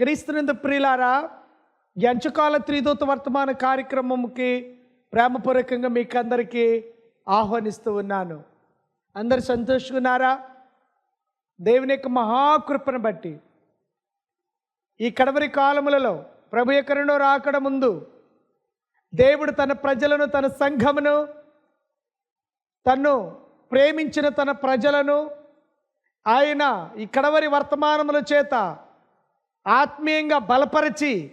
క్రీస్తునందు ప్రియులారా ఎంచుకాల త్రిదూత వర్తమాన కార్యక్రమంకి ప్రేమపూర్వకంగా మీకు అందరికీ ఆహ్వానిస్తూ ఉన్నాను. అందరు సంతోషుకున్నారా? దేవుని యొక్క మహాకృపను బట్టి. ఈ కడవరి కాలములలో ప్రభు ఎక్కడో రాకడ ముందు దేవుడు తన ప్రజలను తన సంఘమును తను ప్రేమించిన తన ప్రజలను ఆయన ఈ కడవరి వర్తమానముల చేత ఆత్మీయంగా బలపరిచి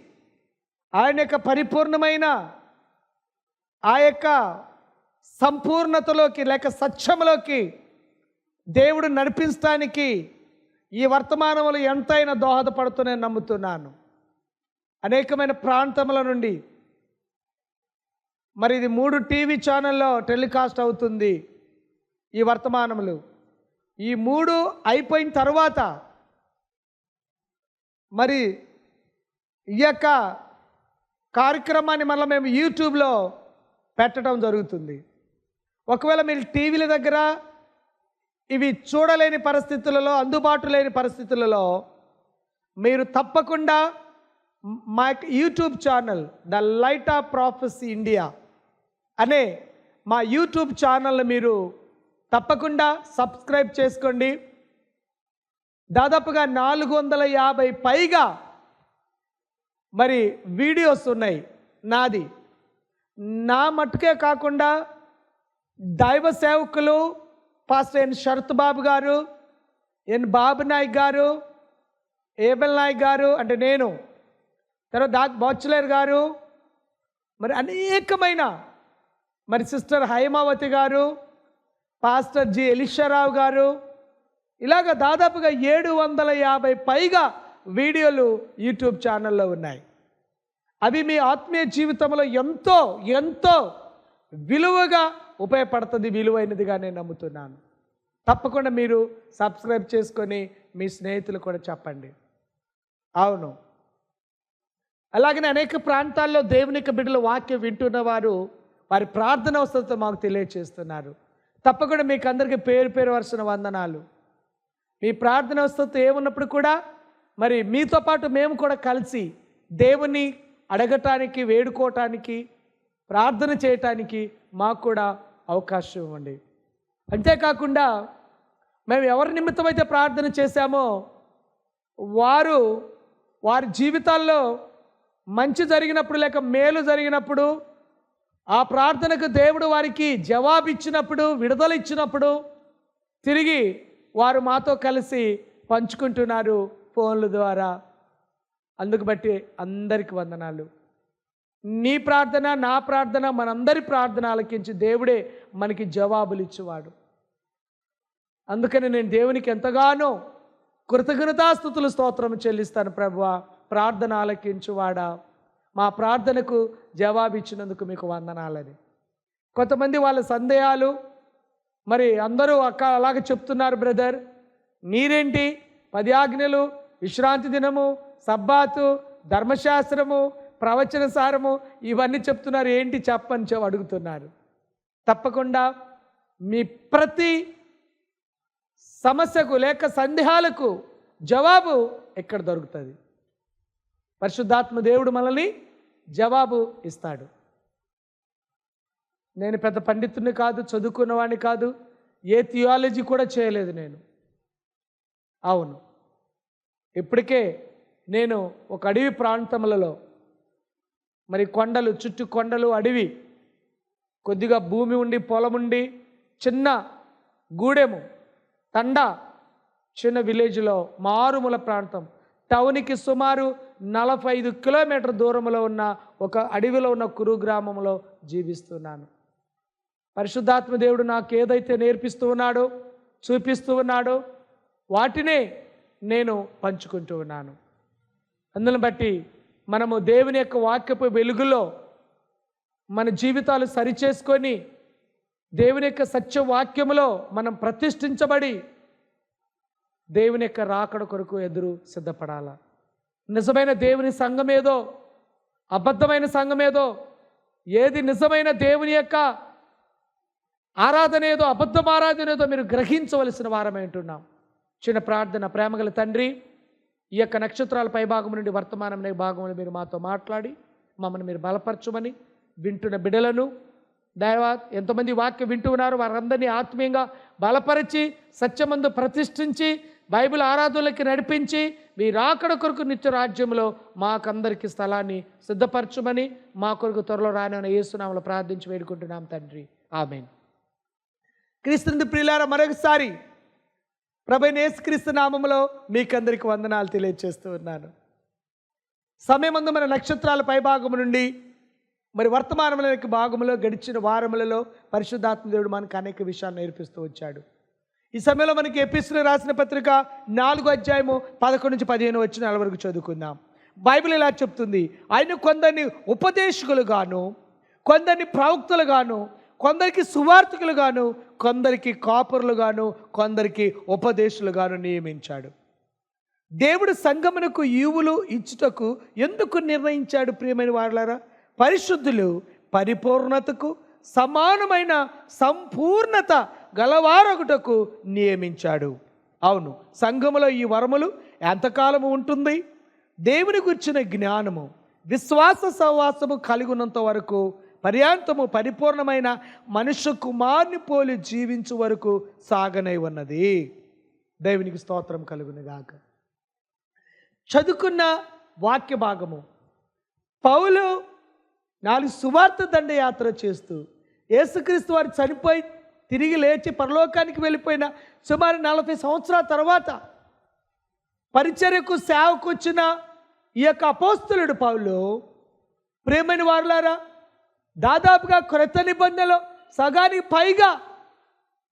ఆయన యొక్క పరిపూర్ణమైన ఆ యొక్క సంపూర్ణతలోకి లేక సత్యములోకి దేవుడు నడిపించడానికి ఈ వర్తమానములు ఎంతైనా దోహదపడుతున్నాయని నమ్ముతున్నాను. అనేకమైన ప్రాంతముల నుండి మరి ఇది మూడు టీవీ ఛానల్లో టెలికాస్ట్ అవుతుంది ఈ వర్తమానములు. ఈ మూడు అయిపోయిన తర్వాత మరి ఈ యొక్క కార్యక్రమాన్ని మళ్ళీ మేము యూట్యూబ్లో పెట్టడం జరుగుతుంది. ఒకవేళ మీరు టీవీల దగ్గర ఇవి చూడలేని పరిస్థితులలో అందుబాటు లేని పరిస్థితులలో మీరు తప్పకుండా మా యొక్క YouTube channel the light of prophecy India అనే మా యూట్యూబ్ ఛానల్ని మీరు తప్పకుండా సబ్స్క్రైబ్ చేసుకోండి. దాదాపుగా నాలుగు వందల యాభై పైగా మరి వీడియోస్ ఉన్నాయి. నాది. నా మట్టుకే కాకుండా దైవ సేవకులు పాస్టర్ ఎన్ శరత్ బాబు గారు ఎన్ బాబు నాయక్ గారు ఏబెల్ నాయక్ గారు అంటే నేను తర్వాత దాక్ బాచులేర్ గారు మరి అనేకమైన మరి సిస్టర్ హైమావతి గారు పాస్టర్ జి ఎలిషారావు గారు ఇలాగ దాదాపుగా ఏడు వందల యాభై పైగా వీడియోలు యూట్యూబ్ ఛానల్లో ఉన్నాయి. అవి మీ ఆత్మీయ జీవితంలో ఎంతో ఎంతో విలువగా ఉపయోగపడుతుంది విలువైనదిగా నేను నమ్ముతున్నాను. తప్పకుండా మీరు సబ్స్క్రైబ్ చేసుకొని మీ స్నేహితులు కూడా చెప్పండి. అవును. అలాగనే అనేక ప్రాంతాల్లో దేవుని బిడ్డల వాక్యం వింటున్న వారు వారి ప్రార్థన అవసరంతో మాకు తెలియచేస్తున్నారు. తప్పకుండా మీకు అందరికీ పేరు పేరు వరుసన వందనాలు. మీ ప్రార్థన వస్తుతో ఏమున్నప్పుడు కూడా మరి మీతో పాటు మేము కూడా కలిసి దేవుని అడగటానికి వేడుకోవటానికి ప్రార్థన చేయటానికి మాకు కూడా అవకాశం ఇవ్వండి. అంతేకాకుండా మేము ఎవరి నిమిత్తమైతే ప్రార్థన చేశామో వారు వారి జీవితాల్లో మంచి జరిగినప్పుడు లేక మేలు జరిగినప్పుడు ఆ ప్రార్థనకు దేవుడు వారికి జవాబు ఇచ్చినప్పుడు విడుదల ఇచ్చినప్పుడు తిరిగి వారు మాతో కలిసి పంచుకుంటున్నారు ఫోన్ల ద్వారా. అందుకు బట్టి అందరికి వందనాలు. నీ ప్రార్థన నా ప్రార్థన మనందరి ప్రార్థన ఆలకించి దేవుడే మనకి జవాబులు ఇచ్చేవాడు. అందుకని నేను దేవునికి ఎంతగానో కృతజ్ఞతాస్థుతులు స్తోత్రం చెల్లిస్తాను ప్రభువా. ప్రార్థన ఆలకించువాడా మా ప్రార్థనకు జవాబు ఇచ్చినందుకు మీకు వందనాలని. కొంతమంది వాళ్ళ సందేహాలు మరి అందరూ అక్క అలాగే చెప్తున్నారు బ్రదర్. మీరేంటి? పది ఆజ్ఞలు విశ్రాంతి దినము సబ్బాతు ధర్మశాస్త్రము ప్రవచన సారము ఇవన్నీ చెప్తున్నారు. ఏంటి చెప్పని చెప్పి అడుగుతున్నారు. తప్పకుండా మీ ప్రతి సమస్యకు లేక సందేహాలకు జవాబు ఎక్కడ దొరుకుతుంది? పరిశుద్ధాత్మ దేవుడు మనల్ని జవాబు ఇస్తాడు. నేను పెద్ద పండితుడిని కాదు చదువుకున్నవాడిని కాదు ఏ థియాలజీ కూడా చేయలేదు నేను. అవును. ఇప్పటికే నేను ఒక అడవి ప్రాంతములలో మరి కొండలు చుట్టూ కొండలు అడవి కొద్దిగా భూమి ఉండి పొలం ఉండి చిన్న గూడెము తండా చిన్న విలేజ్లో మారుమూల ప్రాంతం. టౌన్కి సుమారు నలభై ఐదు కిలోమీటర్ దూరంలో ఉన్న ఒక అడవిలో ఉన్న కురు గ్రామంలో జీవిస్తున్నాను. పరిశుద్ధాత్మ దేవుడు నాకు ఏదైతే నేర్పిస్తూ ఉన్నాడో చూపిస్తూ ఉన్నాడో వాటినే నేను పంచుకుంటూ ఉన్నాను. అందును బట్టి మనము దేవుని యొక్క వాక్యపు వెలుగులో మన జీవితాలు సరిచేసుకొని దేవుని యొక్క సత్యవాక్యములో మనం ప్రతిష్ఠించబడి దేవుని యొక్క రాకడ కొరకు ఎదురు సిద్ధపడాల. నిజమైన దేవుని సంఘం ఏదో అబద్ధమైన సంఘం ఏదో ఏది నిజమైన దేవుని యొక్క ఆరాధన ఏదో అబద్ధం ఆరాధన ఏదో మీరు గ్రహించవలసిన వారమై ఉంటున్నాం. చిన్న ప్రార్థన ప్రేమగల తండ్రి ఈ యొక్క నక్షత్రాల పైభాగం నుండి వర్తమానం భాగంలో మీరు మాతో మాట్లాడి మమ్మల్ని మీరు బలపరచమని వింటున్న బిడలను దైవా ఎంతమంది వాక్యం వింటూ ఉన్నారు. వారందరినీ ఆత్మీయంగా బలపరిచి సత్యమందు ప్రతిష్ఠించి బైబిల్ ఆరాధనలకి నడిపించి మీ రాకడ కొరకు నిత్య రాజ్యంలో మాకందరికి స్థలాన్ని సిద్ధపరచమని మా కొరకు త్వరలో రానని యేసునామలో ప్రార్థించి వేడుకుంటున్నాం తండ్రి. ఆమెను. క్రీస్తుని ప్రియులార మరొకసారి ప్రభు యేసుక్రీస్తు నామములో మీకందరికి వందనాలు తెలియజేస్తూ ఉన్నాను. సమయమందు మన నక్షత్రాల పైభాగము నుండి మరి వర్తమానముల భాగములో భాగంలో గడిచిన వారములలో పరిశుద్ధాత్మ దేవుడు మనకు అనేక విషయాలు నేర్పిస్తూ వచ్చాడు. ఈ సమయంలో మనకి ఎపిస్తున్న రాసిన పత్రిక నాలుగు అధ్యాయము పదకొండు నుంచి పదిహేను వచ్చిన వరకు చదువుకుందాం. బైబిల్ ఇలా చెప్తుంది ఆయన కొందరిని ఉపదేశకులుగాను కొందరిని ప్రవక్తలుగాను కొందరికి సువార్థకులుగాను కొందరికి కాపురులుగాను కొందరికి ఉపదేశులుగాను నియమించాడు. దేవుడు సంగమునకు ఈవులు ఇచ్చుటకు ఎందుకు నిర్ణయించాడు ప్రియమైన వాళ్ళారా పరిశుద్ధులు పరిపూర్ణతకు సమానమైన సంపూర్ణత గలవారొకటకు నియమించాడు. అవును సంఘములో ఈ వరములు ఎంతకాలము ఉంటుంది? దేవుని గుర్చిన జ్ఞానము విశ్వాస సహవాసము కలిగి వరకు పర్యాంతము పరిపూర్ణమైన మనుష్య కుమార్ని పోలి జీవించు వరకు సాగనై ఉన్నది. దేవునికి స్తోత్రం కలుగునుగాక చదువుకున్న వాక్య భాగము. పౌలు నాలుగు సువార్త దండయాత్ర చేస్తూ యేసుక్రీస్తు వారు చనిపోయి తిరిగి లేచి పరలోకానికి వెళ్ళిపోయిన సుమారు నలభై సంవత్సరాల తర్వాత పరిచర్యకు సేవకు వచ్చిన ఈ యొక్క అపోస్తులుడు పౌలు ప్రేమైన వారులారా దాదాపుగా క్రొత్త నిబంధనలో సగానికి పైగా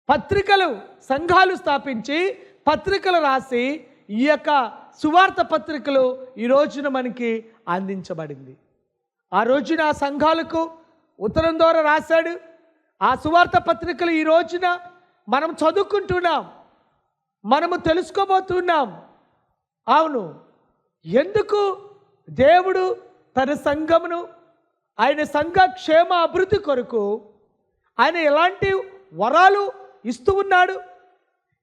పత్రికలు సంఘాలు స్థాపించి పత్రికలు రాసి ఈ యొక్క సువార్త పత్రికలు ఈ రోజున మనకి అందించబడింది. ఆ రోజున ఆ సంఘాలకు ఉత్తరం ద్వారా రాశాడు. ఆ సువార్త పత్రికలు ఈ రోజున మనం చదువుకుంటున్నాం. మనము తెలుసుకోబోతున్నాం. అవును. ఎందుకు దేవుడు తన సంఘమును ఆయన సంఘ క్షేమ అభివృద్ధి కొరకు ఆయన ఎలాంటి వరాలు ఇస్తూ ఉన్నాడు?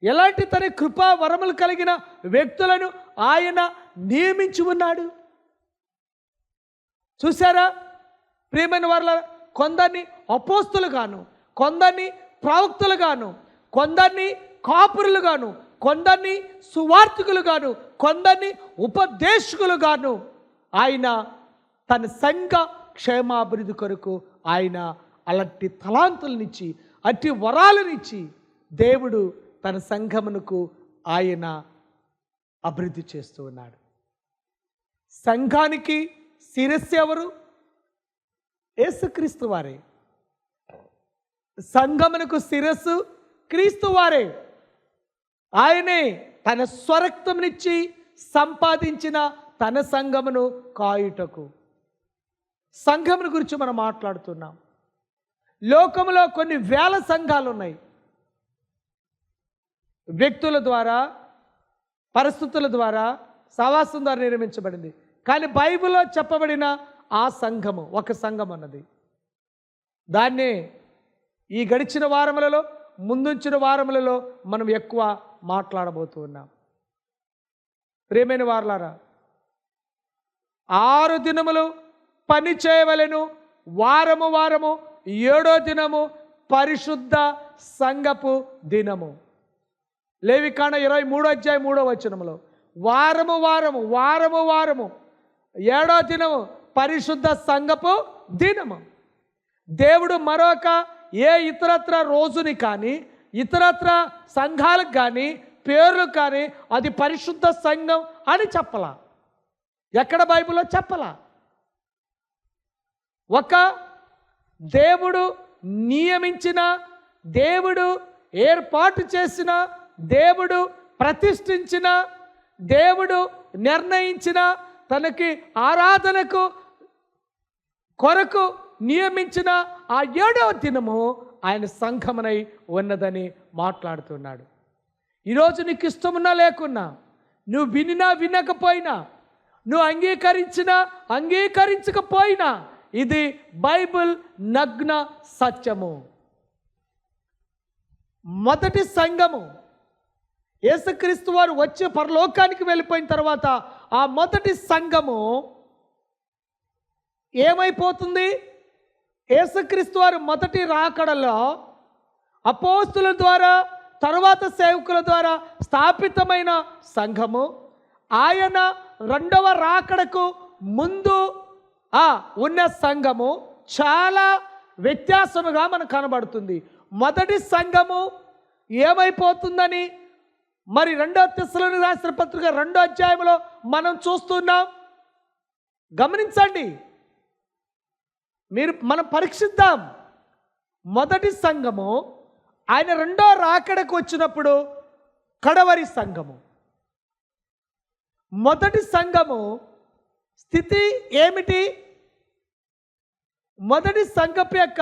ఎలాంటి తన కృపా వరములు కలిగిన వ్యక్తులను ఆయన నియమించి ఉన్నాడు? చూసారా ప్రియమైన వాళ్ళ కొందరిని అపోస్తులుగాను కొందరిని ప్రవక్తలుగాను కొందరిని కాపురులుగాను కొందరిని సువార్థికులుగాను కొందరిని ఉపదేశకులుగాను ఆయన తన సంఘ క్షేమాభివృద్ధి కొరకు ఆయన అలాంటి తలాంతులనిచ్చి అట్టి వరాలనిచ్చి దేవుడు తన సంఘమునకు ఆయన అభివృద్ధి చేస్తూ ఉన్నాడు. సంఘానికి శిరస్సు ఎవరు? యేసుక్రీస్తు వారే. సంఘమునకు శిరస్సు క్రీస్తు వారే. ఆయనే తన స్వరక్తంనిచ్చి సంపాదించిన తన సంఘమును కాయుటకు. సంఘమును గురించి మనం మాట్లాడుతున్నాం. లోకంలో కొన్ని వేల సంఘాలు ఉన్నాయి వ్యక్తుల ద్వారా పరిస్థితుల ద్వారా సవాసం ద్వారా నిర్మించబడింది. కానీ బైబిల్లో చెప్పబడిన ఆ సంఘము ఒక సంఘం అన్నది దాన్ని ఈ గడిచిన వారములలో ముందుంచిన వారములలో మనం ఎక్కువ మాట్లాడబోతూ ఉన్నాం. ప్రేమైన వారలారా ఆరు దినములు పని చేయవలెను. వారము వారము ఏడో దినము పరిశుద్ధ సంఘపు దినము. లేవికాండ ఇరవై మూడో అధ్యాయ మూడో వచనంలో వారము వారము వారము వారము ఏడో దినము పరిశుద్ధ సంఘపు దినము. దేవుడు మరొక ఏ ఇతరత్ర రోజుని కానీ ఇతరత్ర సంఘాలకు కానీ పేర్లు కానీ అది పరిశుద్ధ సంఘం అని చెప్పలా. ఎక్కడ బైబిల్లో చెప్పలా? ఒక దేవుడు నియమించిన దేవుడు ఏర్పాటు చేసిన దేవుడు ప్రతిష్ఠించిన దేవుడు నిర్ణయించిన తనకి ఆరాధనకు కొరకు నియమించిన ఆ ఏడవ దినము ఆయన సంఘమనై ఉన్నదని మాట్లాడుతున్నాడు. ఈరోజు నీకు ఇష్టమున్నా లేకున్నా నువ్వు వినినా వినకపోయినా నువ్వు అంగీకరించినా అంగీకరించకపోయినా ఇది బైబిల్ నగ్న సత్యము. మొదటి సంఘము. యేసుక్రీస్తు వారు వచ్చి పరలోకానికి వెళ్ళిపోయిన తర్వాత ఆ మొదటి సంఘము ఏమైపోతుంది? యేసుక్రీస్తు వారు మొదటి రాకడలో అపోస్తుల ద్వారా తరువాత సేవకుల ద్వారా స్థాపితమైన సంఘము. ఆయన రెండవ రాకడకు ముందు ఆ ఉన్న సంఘము చాలా వ్యత్యాసముగా మనకు కనబడుతుంది. మొదటి సంఘము ఏమైపోతుందని మరి రెండో తెస్సులను రాసిన పత్రిక రెండో అధ్యాయంలో మనం చూస్తున్నాం. గమనించండి. మీరు మనం పరీక్షిద్దాం. మొదటి సంఘము ఆయన రెండో రాకడకు వచ్చినప్పుడు కడవరి సంఘము. మొదటి సంఘము స్థితి ఏమిటి? మొదటి సంఘపు యొక్క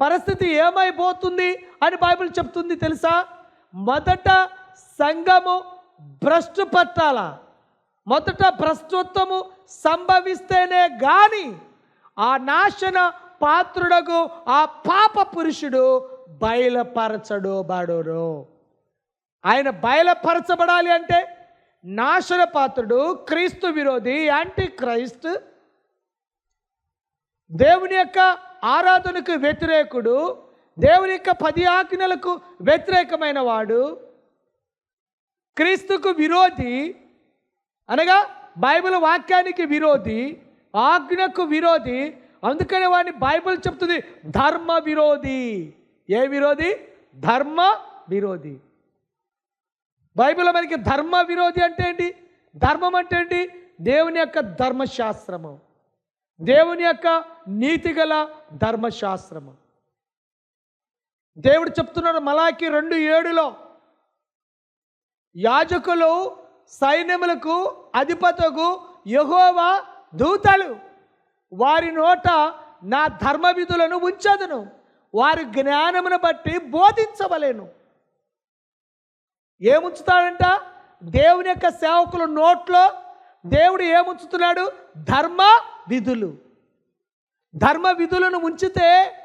పరిస్థితి ఏమైపోతుంది అని బైబిల్ చెప్తుంది తెలుసా? మొదట సంఘము భ్రష్టు పట్టాల. మొదట భ్రష్టత్వము సంభవిస్తేనే కానీ ఆ నాశన పాత్రుడకు ఆ పాప పురుషుడు బయలుపరచడు బడును. ఆయన బయలుపరచబడాలి అంటే నాశన పాత్రుడు క్రీస్తు విరోధి యాంటీ క్రైస్ట్ దేవుని యొక్క ఆరాధనకు వ్యతిరేకుడు దేవుని యొక్క పది ఆజ్ఞలకు వ్యతిరేకమైన వాడు క్రీస్తుకు విరోధి అనగా బైబిల్ వాక్యానికి విరోధి ఆజ్ఞకు విరోధి అందుకనే వాడిని బైబిల్ చెప్తుంది ధర్మ విరోధి. ఏ విరోధి? ధర్మ విరోధి. బైబిల్ మనకి ధర్మ విరోధి అంటే ఏంటి? ధర్మం అంటే ఏంటి? దేవుని యొక్క ధర్మశాస్త్రము. దేవుని యొక్క నీతిగల ధర్మశాస్త్రము. దేవుడు చెప్తున్నాడు మలాకి రెండు ఏడులో యాజకులు సైన్యములకు అధిపతకు యహోవా దూతలు. వారి నోట నా ధర్మ విధులను ఉంచదును. వారి జ్ఞానమును బట్టి బోధించవలేను. ఏముంచుతాడంట? దేవుని యొక్క సేవకుల నోట్లో దేవుడు ఏముంచుతున్నాడు? ధర్మ విధులు ధర్మ విధులను ఉంచితే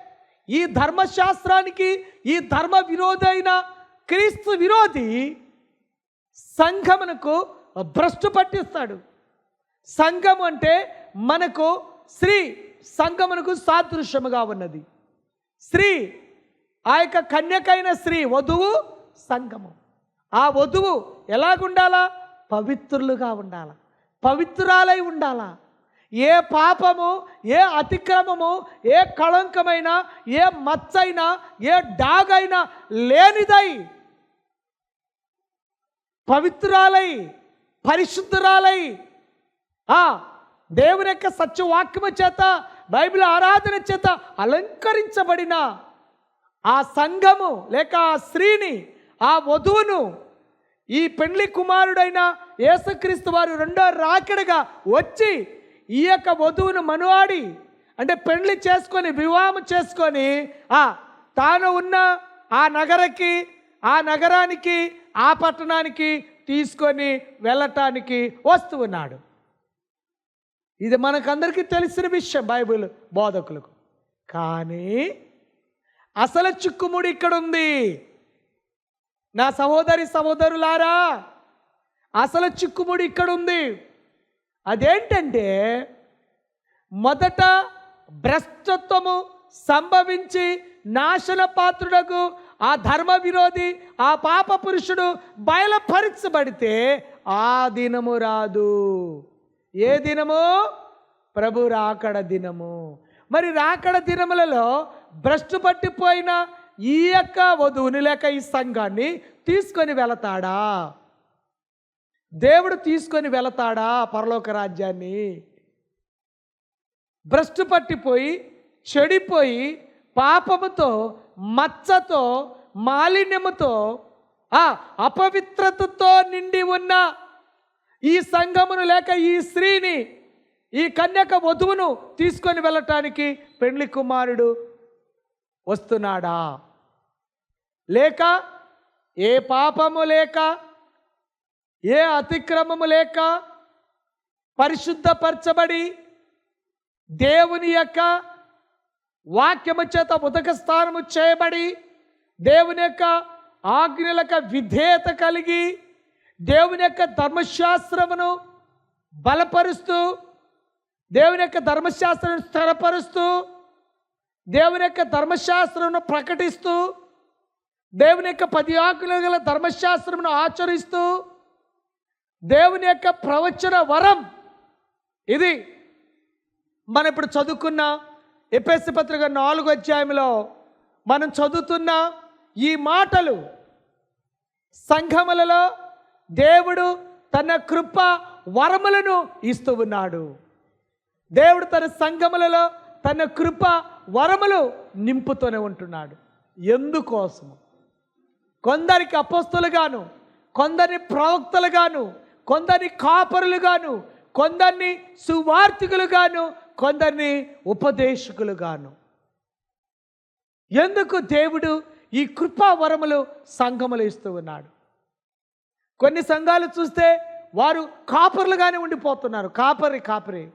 ఈ ధర్మశాస్త్రానికి ఈ ధర్మ విరోధైన క్రీస్తు విరోధి సంఘమునకు భ్రష్టు పట్టిస్తాడు. సంఘం అంటే మనకు స్త్రీ సంఘమునకు సాదృశ్యముగా ఉన్నది. స్త్రీ ఆ యొక్క కన్యకైన స్త్రీ వధువు సంఘము. ఆ వధువు ఎలాగుండాలా? పవిత్రులుగా ఉండాలా? పవిత్రాలై ఉండాలా? ఏ పాపము ఏ అతిక్రమము ఏ కళంకమైనా ఏ మచ్చైనా ఏ డాగైనా లేనిదై పవిత్రాలై పరిశుద్ధురాలై ఆ దేవుని యొక్క సత్యవాక్యము చేత బైబిల్ ఆరాధన చేత అలంకరించబడిన ఆ సంఘము లేక ఆ స్త్రీని ఆ వధువును ఈ పెండ్లి కుమారుడైన యేసుక్రీస్తు వారు రెండో రాకడగా వచ్చి ఈ యొక్క వధువును మనువాడి అంటే పెండ్లి చేసుకొని వివాహం చేసుకొని ఆ తాను ఉన్న ఆ నగరకి ఆ నగరానికి ఆ పట్టణానికి తీసుకొని వెళ్ళటానికి వస్తూ ఉన్నాడు. ఇది మనకందరికీ తెలిసిన విషయం బైబిల్ బోధకులకు. కానీ అసలు చిక్కుముడి ఇక్కడ ఉంది నా సహోదరి సహోదరులారా అసలు చిక్కుముడి ఇక్కడ ఉంది అదేంటంటే మొదట భ్రష్టత్వము సంభవించి నాశన పాత్రుడకు ఆ ధర్మ విరోధి ఆ పాప పురుషుడు బయలుపరచబడితే ఆ దినము రాదు. ఏ దినము? ప్రభు రాకడ దినము. మరి రాకడ దినములలో భ్రష్టు పట్టిపోయిన ఈ యొక్క వధువుని లేక ఈ సంఘాన్ని తీసుకొని వెళతాడా? దేవుడు తీసుకొని వెళతాడా పరలోక రాజ్యాన్ని? భ్రష్టు పట్టిపోయి చెడిపోయి పాపముతో మచ్చతో మాలిన్యముతో ఆ అపవిత్రతతో నిండి ఉన్న ఈ సంఘమును లేక ఈ స్త్రీని ఈ కన్యక వధువును తీసుకొని వెళ్ళటానికి పెండ్లి కుమారుడు వస్తున్నాడా? లేక ఏ పాపము లేక ఏ అతిక్రమము లేక పరిశుద్ధపరచబడి దేవుని యొక్క వాక్యము చేత ఉదక స్థానము చేయబడి దేవుని యొక్క ఆజ్ఞలకు విధేయత కలిగి దేవుని యొక్క ధర్మశాస్త్రమును బలపరుస్తూ దేవుని యొక్క ధర్మశాస్త్రం స్థిరపరుస్తూ దేవుని యొక్క ధర్మశాస్త్రమును ప్రకటిస్తూ దేవుని యొక్క పది ఆకులు గల ధర్మశాస్త్రమును ఆచరిస్తూ దేవుని యొక్క ప్రవచన వరం. ఇది మనం ఇప్పుడు చదువుకున్న ఎపిఎస్సి పత్రిక నాలుగు అధ్యాయంలో మనం చదువుతున్న ఈ మాటలు సంఘములలో దేవుడు తన కృప వరములను ఇస్తూ ఉన్నాడు. దేవుడు తన సంఘములలో తన కృప వరములు నింపుతూనే ఉంటున్నాడు. ఎందుకోసము? కొందరికి అపోస్తులుగాను కొందరిని ప్రవక్తలుగాను కొందరిని కాపరులుగాను కొందరిని సువార్థికులుగాను కొందరిని ఉపదేశకులుగాను. ఎందుకు దేవుడు ఈ కృపా వరములు సంఘములు ఇస్తూ ఉన్నాడు? కొన్ని సంఘాలు చూస్తే వారు కాపరులుగానే ఉండిపోతున్నారు. కాపరి కాపరి.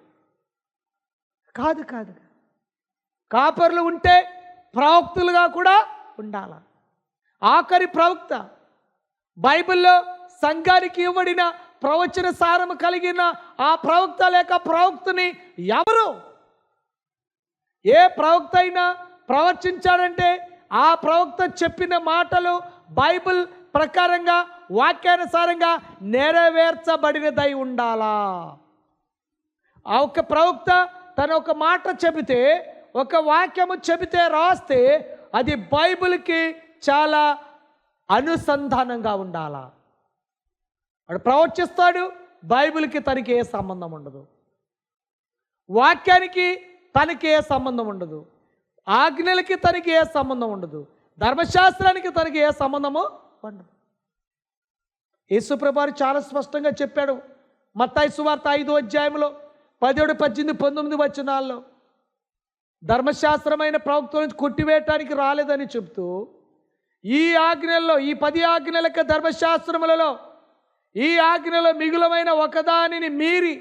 కాదు కాదు. కాపర్లు ఉంటే ప్రవక్తులుగా కూడా ఉండాల. ఆఖరి ప్రవక్త బైబిల్లో సంఘానికి ఇవ్వబడిన ప్రవచన సారము కలిగిన ఆ ప్రవక్త లేక ప్రవక్తని ఎవరు? ఏ ప్రవక్త అయినా ప్రవచించాడంటే ఆ ప్రవక్త చెప్పిన మాటలు బైబిల్ ప్రకారంగా వాక్యానుసారంగా నెరవేర్చబడినదై ఉండాలా? ఆ ఒక్క ప్రవక్త తన ఒక మాట చెబితే ఒక వాక్యము చెబితే రాస్తే అది బైబిల్కి చాలా అనుసంధానంగా ఉండాలా? వాడు ప్రవచిస్తాడు బైబిల్కి తనకి ఏ సంబంధం ఉండదు. వాక్యానికి తనకి ఏ సంబంధం ఉండదు. ఆజ్ఞలకి తనకి ఏ సంబంధం ఉండదు. ధర్మశాస్త్రానికి తనకి ఏ సంబంధము ఉండదు. యేసుప్రభారు చాలా స్పష్టంగా చెప్పాడు. మత్తాయి సువార్త ఐదో అధ్యాయంలో పదిహేడు పద్దెనిమిది పంతొమ్మిది వచనాల్లో ధర్మశాస్త్రమైన ప్రవక్తల నుంచి కొట్టివేయటానికి రాలేదని చెప్తూ ఈ ఆజ్ఞల్లో ఈ పది ఆజ్ఞలక ధర్మశాస్త్రములలో ఈ ఆజ్ఞలో మిగులమైన ఒకదానిని మీరి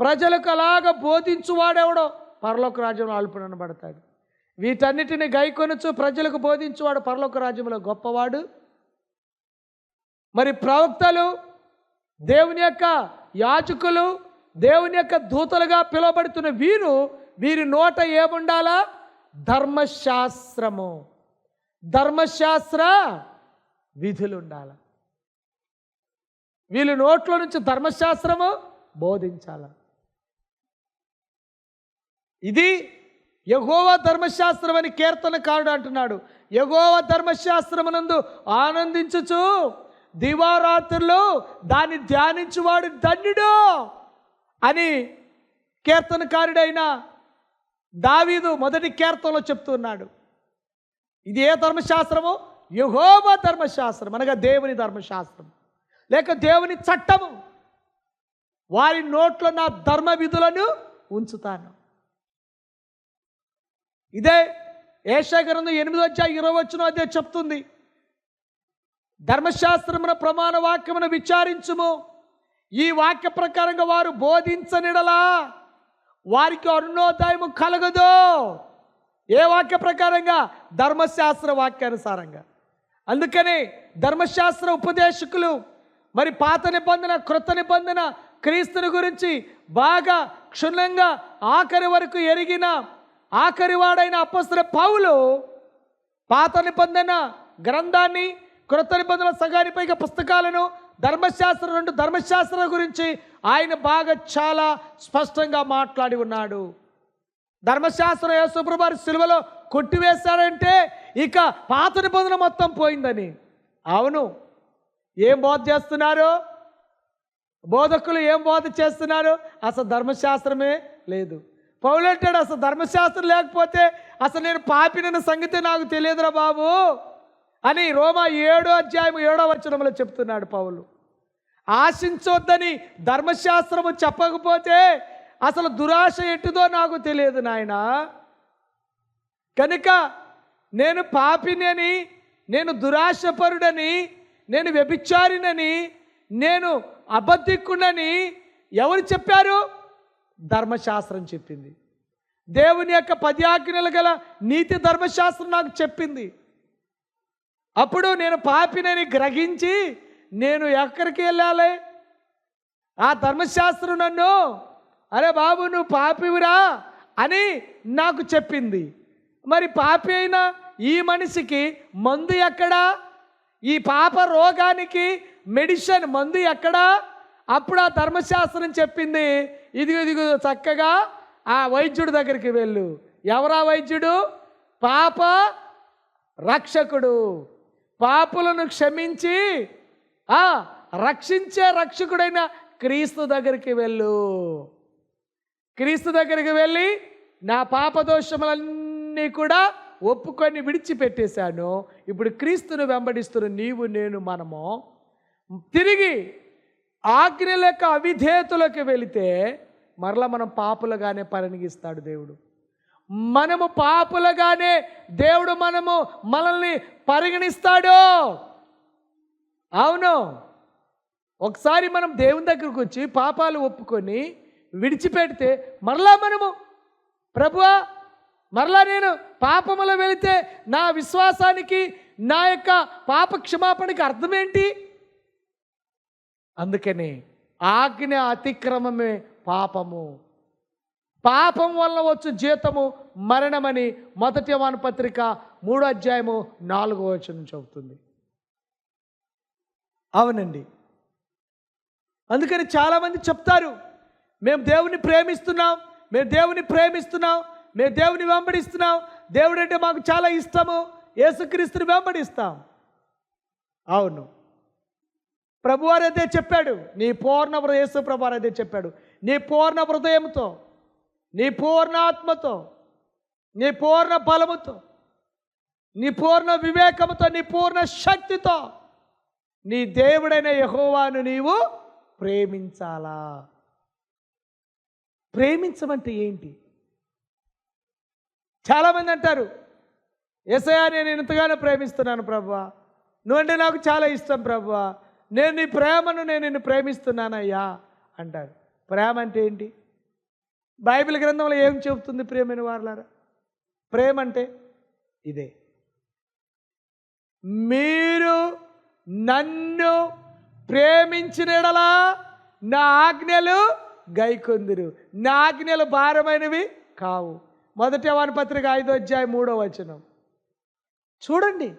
ప్రజలకు అలాగ బోధించువాడెవడో? పరలోక రాజ్యంలో అల్పునబడతాడు వీటన్నిటిని గైకొనుచు ప్రజలకు బోధించువాడు పరలోక రాజ్యంలో గొప్పవాడు. మరి ప్రవక్తలు దేవుని యొక్క యాచకులు దేవుని యొక్క దూతలుగా పిలువబడుతున్న వీరు వీరి నోట ఏముండాలా? ధర్మశాస్త్రము. ధర్మశాస్త్ర విధులు ఉండాల వీళ్ళ నోట్లో నుంచి ధర్మశాస్త్రము బోధించాల. ఇది యగోవ ధర్మశాస్త్రం అని కీర్తనకారుడు అంటున్నాడు. యగోవ ధర్మశాస్త్రమునందు ఆనందించుచు దివారాత్రులు దాన్ని ధ్యానించువాడు ధన్యుడు అని కీర్తనకారుడైన దావీదు మొదటి కీర్తనలో చెప్తున్నాడు ఇది ఏ ధర్మశాస్త్రము? యహోవ ధర్మశాస్త్రం అనగా దేవుని ధర్మశాస్త్రం. లేక దేవుని చట్టము. వారి నోట్లో నా ధర్మ విధులను ఉంచుతాను. ఇదే ఏషాగ్రంథం ఎనిమిది వచ్చా ఇరవై వచ్చిన అదే చెప్తుంది. ధర్మశాస్త్రమున ప్రమాణ వాక్యమును విచారించుము. ఈ వాక్య ప్రకారంగా వారు బోధించనిడలా. వారికి అరుణోదయము కలగదు. ఏ వాక్య ప్రకారంగా? ధర్మశాస్త్ర వాక్యానుసారంగా. అందుకని ధర్మశాస్త్ర ఉపదేశకులు మరి పాత నిబంధన క్రొత్త నిబంధన క్రీస్తుని గురించి బాగా క్షుణ్ణంగా ఆఖరి వరకు ఎరిగిన ఆఖరివాడైన అపస్త్ర పాత నిబంధన గ్రంథాన్ని క్రొత్త నిబంధన సగాని పైగా పుస్తకాలను ధర్మశాస్త్రం రెండు ధర్మశాస్త్రం గురించి ఆయన బాగా చాలా స్పష్టంగా మాట్లాడి ఉన్నాడు. ధర్మశాస్త్రం యేసుప్రభారు సిలువలో కొట్టివేశాడంటే ఇక పాత నిబంధన మొత్తం పోయిందని. అవును. ఏం బోధ చేస్తున్నారు? బోధకులు ఏం బోధ చేస్తున్నారు? అసలు ధర్మశాస్త్రమే లేదు. పౌలంటాడు అసలు ధర్మశాస్త్రం లేకపోతే అసలు నేను పాపిన సంగతి నాకు తెలియదురా బాబు అని రోమా ఏడో అధ్యాయం ఏడో వచనంలో చెప్తున్నాడు పౌలు. ఆశించొద్దని ధర్మశాస్త్రము చెప్పకపోతే అసలు దురాశ ఎట్టుదో నాకు తెలియదు నాయన. కనుక నేను పాపినని నేను దురాశపరుడని నేను వ్యభిచారినని నేను అబద్ధిక్కునని ఎవరు చెప్పారు? ధర్మశాస్త్రం చెప్పింది. దేవుని యొక్క పది ఆజ్ఞలు గల నీతి ధర్మశాస్త్రం నాకు చెప్పింది. అప్పుడు నేను పాపినని గ్రహించి నేను ఎక్కడికి వెళ్ళాలి? ఆ ధర్మశాస్త్రం నన్ను అరే బాబు నువ్వు పాపివిరా అని నాకు చెప్పింది. మరి పాపి అయిన ఈ మనిషికి మందు ఎక్కడా? ఈ పాప రోగానికి మెడిసిన్ మందు ఎక్కడా? అప్పుడు ఆ ధర్మశాస్త్రం చెప్పింది ఇదిగో ఇదిగో చక్కగా ఆ వైద్యుడి దగ్గరికి వెళ్ళు. ఎవరా వైద్యుడు? పాప రక్షకుడు. పాపులను క్షమించి ఆ రక్షించే రక్షకుడైన క్రీస్తు దగ్గరికి వెళ్ళు. క్రీస్తు దగ్గరికి వెళ్ళి నా పాప దోషములన్నీ కూడా ఒప్పుకొని విడిచిపెట్టేశాను. ఇప్పుడు క్రీస్తును వెంబడిస్తున్న నీవు నేను మనము తిరిగి ఆజ్ఞలకు అవిధేతులకు వెళితే మరలా మనం పాపులుగానే పరిణిగిస్తాడు దేవుడు. మనము పాపులుగానే దేవుడు మనము మనల్ని పరిగణిస్తాడు. అవును. ఒకసారి మనం దేవుని దగ్గరకు వచ్చి పాపాలు ఒప్పుకొని విడిచిపెడితే మరలా మనము ప్రభువా మరలా నేను పాపములో వెళితే నా విశ్వాసానికి నా యొక్క పాప క్షమాపణకి అర్థం ఏంటి అందుకని ఆజ్ఞ అతిక్రమమే పాపము. పాపం వల్ల వచ్చు జీతము మరణమని మొదటి వాన పత్రిక మూడో అధ్యాయము నాలుగో వచనం చెబుతుంది. అవునండి. అందుకని చాలామంది చెప్తారు మేము దేవుని ప్రేమిస్తున్నాం మేము దేవుని ప్రేమిస్తున్నాం మేము దేవుని వెంబడిస్తున్నాం. దేవుడు అంటే మాకు చాలా ఇష్టము. యేసుక్రీస్తుని వెంబడిస్తాం. అవును. ప్రభువారు అదే చెప్పాడు నీ పూర్ణ హృదయ యేసు ప్రభువారు అదే చెప్పాడు నీ పూర్ణ హృదయంతో నీ పూర్ణ ఆత్మతో నీ పూర్ణ బలముతో నీ పూర్ణ వివేకముతో నీ పూర్ణ శక్తితో నీ దేవుడైన యహోవాను నీవు ప్రేమించాలా? ప్రేమించమంటే ఏంటి? చాలామంది అంటారు ఎసయా నేను ఇంతగానో ప్రేమిస్తున్నాను ప్రభువా. నువ్వంటే నాకు చాలా ఇష్టం ప్రభువా. నేను నీ ప్రేమను నేను నిన్ను ప్రేమిస్తున్నానయ్యా అంటారు. ప్రేమ అంటే ఏంటి? బైబిల్ గ్రంథంలో ఏం చెబుతుంది ప్రేమైన వారులారా? ప్రేమ అంటే ఇదే. మీరు నన్ను ప్రేమించిన నా ఆజ్ఞలు గైకొందురు. నా ఆజ్ఞలు భారమైనవి కావు. మొదటి వాని పత్రిక ఐదో అధ్యాయం మూడో వచనం. చూడండి.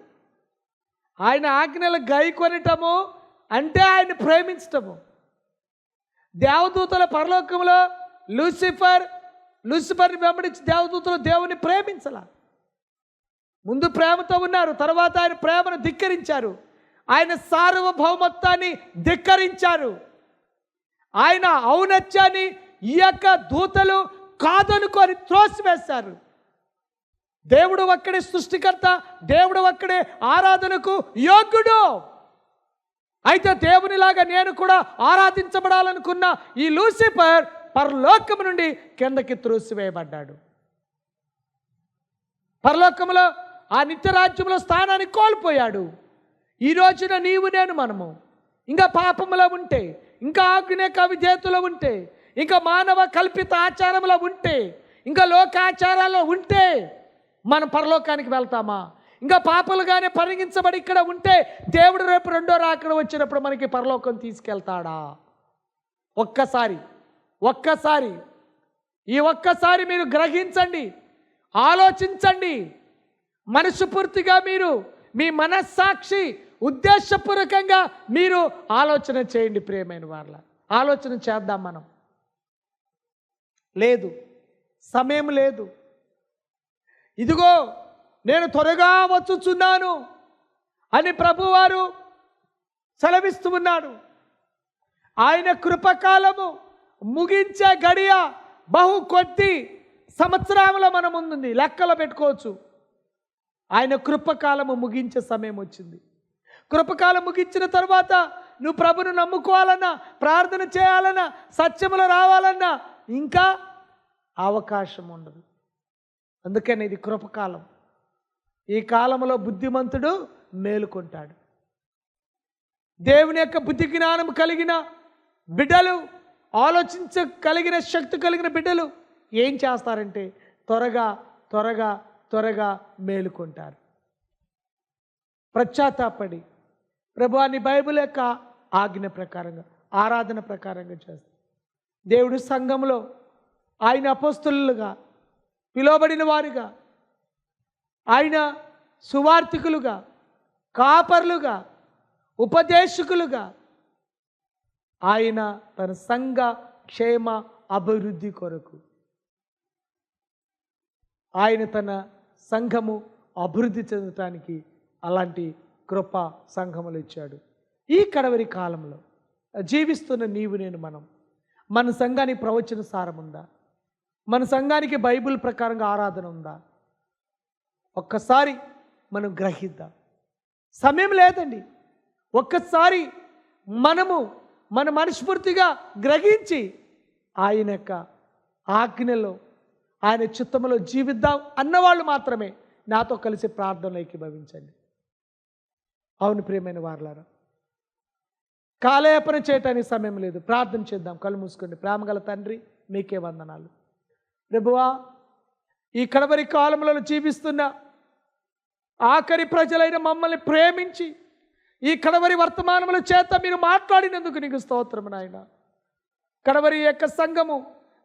ఆయన ఆజ్ఞలు గైకొనటము అంటే ఆయన ప్రేమించటము. దేవదూతల పరలోకంలో లూసిఫర్ లూసిఫర్ని వెంబడించి దేవదూతలు దేవుని ప్రేమించాల. ముందు ప్రేమతో ఉన్నారు తర్వాత ఆయన ప్రేమను ధిక్కరించారు. ఆయన సార్వభౌమత్వాన్ని ధిక్కరించారు. ఆయన ఔన్నత్యాన్ని ఈ యొక్క దూతలు కాదనుకొని త్రోసివేశారు. దేవుడు ఒక్కడే సృష్టికర్త దేవుడు ఒక్కడే ఆరాధనకు యోగ్యుడు. అయితే దేవునిలాగా నేను కూడా ఆరాధించబడాలనుకున్న ఈ లూసిఫర్ పరలోకము నుండి కిందకి త్రోసివేయబడ్డాడు. పరలోకములో ఆ నిత్యరాజ్యంలో స్థానాన్ని కోల్పోయాడు. ఈ రోజున నీవు నేను మనము. ఇంకా పాపములో ఉంటే ఇంకా ఆగ్నేయ కవిజేతులో ఉంటే ఇంకా మానవ కల్పిత ఆచారంలో ఉంటే ఇంకా లోకాచారాల్లో ఉంటే మనం పరలోకానికి వెళ్తామా? ఇంకా పాపలుగానే పరిగించబడి ఇక్కడ ఉంటే దేవుడు రేపు రెండో రాకడ వచ్చినప్పుడు మనకి పరలోకం తీసుకెళ్తాడా? ఒక్కసారి ఒక్కసారి ఈ ఒక్కసారి మీరు గ్రహించండి ఆలోచించండి. మనస్ఫూర్తిగా మీరు మీ మనస్సాక్షి ఉద్దేశపూర్వకంగా మీరు ఆలోచన చేయండి ప్రియమైన వాళ్ళ ఆలోచన చేద్దాం మనం. లేదు. సమయం లేదు. ఇదిగో నేను త్వరగా వచ్చుచున్నాను అని ప్రభువారు సెలవిస్తూ ఉన్నాడు. ఆయన కృపకాలము ముగించే గడియ బహు కొద్ది సంవత్సరాముల మన ముందుంది. లెక్కలు పెట్టుకోవచ్చు. ఆయన కృపకాలము ముగించే సమయం వచ్చింది. కృపకాలం ముగించిన తర్వాత నువ్వు ప్రభును నమ్ముకోవాలన్నా ప్రార్థన చేయాలన్నా సత్యములు రావాలన్నా ఇంకా అవకాశం ఉండదు. అందుకని ఇది కృపకాలం ఈ కాలంలో బుద్ధిమంతుడు మేలుకుంటాడు. దేవుని యొక్క బుద్ధి జ్ఞానం కలిగిన బిడ్డలు ఆలోచించగలిగిన శక్తి కలిగిన బిడ్డలు ఏం చేస్తారంటే త్వరగా త్వరగా త్వరగా మేలుకుంటారు. ప్రశ్చాత్తాపడి ప్రభువాన్ని బైబిల్ యొక్క ఆజ్ఞ ప్రకారంగా ఆరాధన ప్రకారంగా చేస్తారు. దేవుడు సంఘంలో ఆయన అపస్తులుగా పిలువబడిన వారుగా ఆయన సువార్థికులుగా కాపర్లుగా ఉపదేశకులుగా ఆయన తన సంఘ క్షేమ అభివృద్ధి కొరకు ఆయన తన సంఘము అభివృద్ధి చెందటానికి అలాంటి కృప సంఘములు ఇచ్చాడు. ఈ కడవరి కాలంలో జీవిస్తున్న నీవు నేను మనం మన సంఘానికి ప్రవచన సారముందా? ఉందా మన సంఘానికి బైబిల్ ప్రకారంగా ఆరాధన ఉందా? ఒక్కసారి మనం గ్రహిద్దాం. సమయం లేదండి. ఒక్కసారి మనము మన మనస్ఫూర్తిగా గ్రహించి ఆయన యొక్క ఆజ్ఞలో ఆయన చిత్తములో జీవిద్దాం అన్నవాళ్ళు మాత్రమే నాతో కలిసి ప్రార్థనలోకి భవించండి. అవును ప్రియమైన వారలారా కాలయాపన చేయటానికి సమయం లేదు. ప్రార్థన చేద్దాం. కళ్ళు మూసుకోండి. ప్రేమగల తండ్రి మీకే వందనాలు. ప్రభువా ఈ కడవరి కాలంలో జీవిస్తున్న ఆఖరి ప్రజలైన మమ్మల్ని ప్రేమించి ఈ కడవరి వర్తమానముల చేత మీరు మాట్లాడినందుకు నీకు స్తోత్రం నాయన. కడవరి యొక్క సంఘము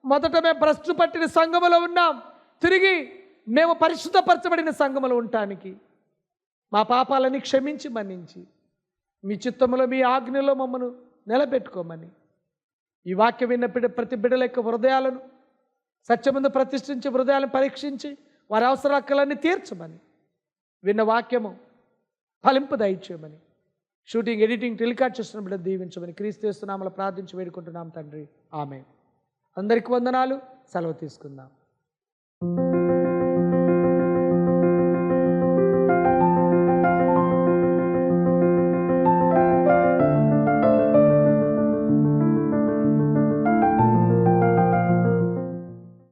మొదట మేము భ్రష్టు పట్టిన సంఘములో ఉన్నాం తిరిగి మేము పరిశుద్ధపరచబడిన సంఘములు ఉండటానికి మా పాపాలని క్షమించి మన్నించి మీ చిత్తములో మీ ఆజ్ఞలో మమ్మను నిలబెట్టుకోమని. ఈ వాక్యం విన్న ప్రతి బిడ్డల యొక్క హృదయాలను సత్యముందు ప్రతిష్ఠించి హృదయాలను పరీక్షించి వారి అవసరాలన్నీ తీర్చమని విన్న వాక్యము ఫలింపు దయచేయమని షూటింగ్ ఎడిటింగ్ టెలికాస్ట్ చేస్తున్నప్పుడు దీవించమని క్రీస్తునామలు ప్రార్థించి వేడుకుంటున్నాం తండ్రి. ఆమె అందరికి వందనాలు. సెలవు తీసుకుందాం.